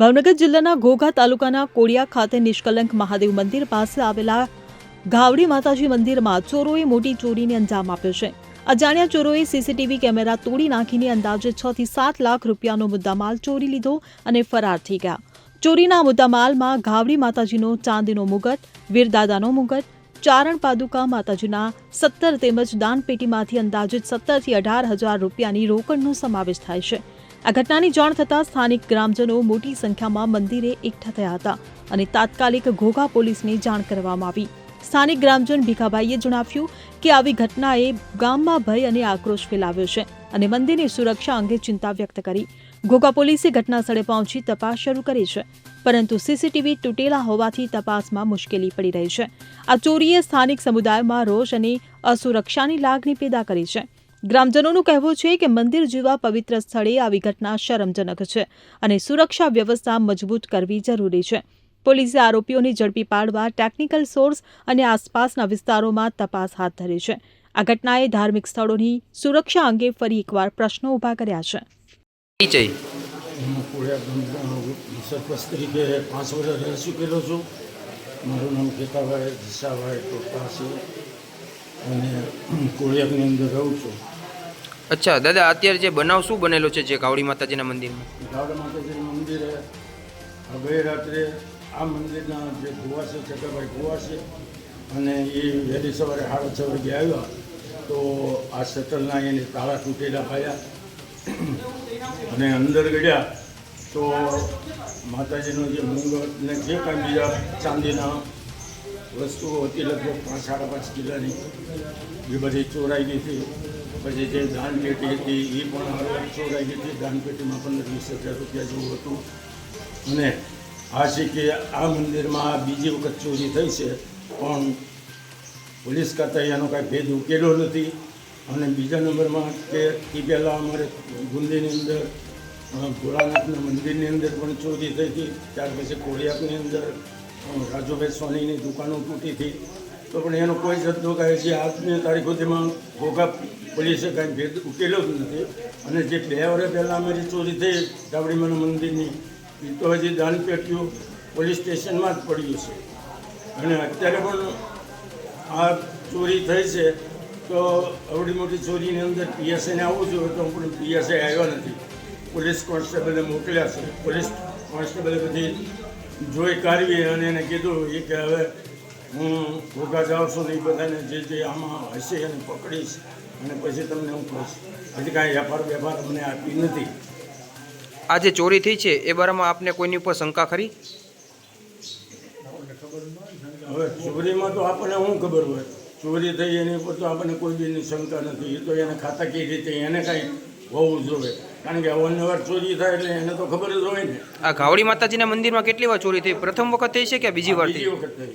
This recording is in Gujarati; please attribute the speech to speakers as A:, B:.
A: ભાવનગર જિલ્લાના ઘોઘા તાલુકાના કોડિયા ખાતે નિષ્કલંક મહાદેવ મંદિર પાસે આવેલા ગાવડી માતાજી મંદિરમાં ચોરોએ મોટી ચોરીને અંજામ આપ્યો છે. અજાણ્યા ચોરોએ સીસીટીવી કેમેરા તોડી નાખીને અંદાજે છ થી સાત લાખ રૂપિયાનો મુદ્દામાલ ચોરી લીધો અને ફરાર થઈ ગયા. ચોરીના મુદ્દામાલમાં ગાવડી માતાજીનો ચાંદીનો મુગટ, વીરદાદાનો મુગટ, ચારણ પાદુકા માતાજીના સત્તર તેમજ દાનપેટીમાંથી અંદાજિત સત્તરથી અઢાર હજાર રૂપિયાની રોકડનો સમાવેશ થાય છે. આ ઘટનાની જાણ થતાં સ્થાનિક ગ્રામજનો મોટી સંખ્યામાં મંદિરે એકઠા થયા હતા અને તાત્કાલિક ઘોઘા પોલીસને જાણ કરવામાં આવી. સ્થાનિક ગ્રામજન ભીખાભાઈએ જણાવ્યું કે આવી ઘટનાએ ગામમાં ભય અને આક્રોશ ફેલાવ્યો છે અને મંદિરની સુરક્ષા અંગે ચિંતા વ્યક્ત કરી. ઘોઘા પોલીસે ઘટના સ્થળે પહોંચી તપાસ શરૂ કરી છે, પરંતુ સીસીટીવી તૂટેલા હોવાથી તપાસમાં મુશ્કેલી પડી રહી છે. આ ચોરીએ સ્થાનિક સમુદાયમાં રોષ અને અસુરક્ષાની લાગણી પેદા કરી છે. ગ્રામજનોનું કહેવું છે કે મંદિર જેવા પવિત્ર સ્થળે આવી ઘટના શરમજનક છે અને સુરક્ષા વ્યવસ્થા મજબૂત કરવી જરૂરી છે. પોલીસે આરોપીઓને ઝડપી પાડવા ટેકનિકલ સોર્સ અને આસપાસના વિસ્તારોમાં તપાસ હાથ ધરી છે. આ ઘટનાએ ધાર્મિક સ્થળોની સુરક્ષા અંગે ફરી એકવાર પ્રશ્નો ઊભા કર્યા છે.
B: પરિચય
C: હું કોળિયા સરપંચ તરીકે પાંચ વર્ષ રહી ચૂકેલો છું. મારું નામ કેતાભાઈ દિશાભાઈ ટોટા છે. અને કોળિયાકની અંદર રહું છું.
B: અચ્છા, દાદા, અત્યારે જે બનાવ શું બનેલો છે જે કાવડી માતાજીના મંદિરમાં?
C: કાવડી માતાજીના મંદિરે ગઈ રાત્રે આ મંદિરના જે ગુવા છે ચકાભાઈ ગુવા છે, અને એ વહેલી સવારે સાડા છ વાગે આવ્યા તો આ શટલના એને તાળા તૂટેલા પાયા અને અંદર ગયા તો માતાજીનો જે મુંગટ ને જે કાંઈ બીજા ચાંદીના વસ્તુઓ હતી, લગભગ પાંચ, સાડા પાંચ કિલ્લાની એ બધી ચોરાઈ ગઈ હતી. પછી જે દાનપેટી હતી એ પણ હવે ચોરાઈ ગઈ હતી દાનપેટીમાં પંદર વીસ હજાર રૂપિયા જેવું હતું. અને આ છે કે આ મંદિરમાં બીજી વખત ચોરી થઈ છે, પણ પોલીસ કરતાં એનો કાંઈ ભેદ ઉકેલો નથી. અને બીજા નંબરમાં કે એ પહેલાં અમારે ગુંદીની અંદર ભોળાનાથના મંદિરની અંદર પણ ચોરી થઈ હતી. ત્યાર પછી કોળિયાકની અંદર રાજુભાઈ સોનીની દુકાનો તૂટી હતી. તો પણ એનો કોઈ જથ્થો કહે છે. આજની તારીખ સુધીમાં ભોગા પોલીસે કાંઈ ભેદ ઉકેલ્યો જ નથી. અને જે બે વર્ષ પહેલાં અમારી ચોરી થઈ ચાવડીમાના મંદિરની, એ તો હજી દાન દાનપેટીઓ પોલીસ સ્ટેશનમાં જ પડ્યું છે. અને અત્યારે પણ આ ચોરી થઈ છે, તો આવડી મોટી ચોરીની અંદર પીએસઆઈને આવવું જોઈએ, તો પણ પીએસઆઈ આવ્યા નથી. પોલીસ કોન્સ્ટેબલે મોકલ્યા છે. પોલીસ કોન્સ્ટેબલે બધી જોઈ કાઢવી અને એને કીધું એ કે હવે હું ભોગા જાઉં છું ને એ બધાને જે જે આમાં હશે એને પકડીશ અને પછી તમને હું કહીશ. હજી કાંઈ વેપાર વેપાર અમને આપી નથી.
B: આ જે ચોરી થઈ છે એ બારામાં આપને કોઈની ઉપર શંકા ખરી?
C: હવે ચોરીમાં તો આપણને શું ખબર હોય? ચોરી થઈ એની ઉપર તો આપણને કોઈ બીની શંકા નથી. એ તો એને ખાતાકીય રીતે? એને કાંઈ હોવું જોઈએ. કારણ કે અવારનવાર ચોરી થાય એટલે એને તો ખબર જ હોય ને.
B: આ ગાવડી માતાજીના મંદિરમાં કેટલી વાર ચોરી થઈ? પ્રથમ વખત થઈ છે કે બીજી વાર
C: બીજી વખત થઈ.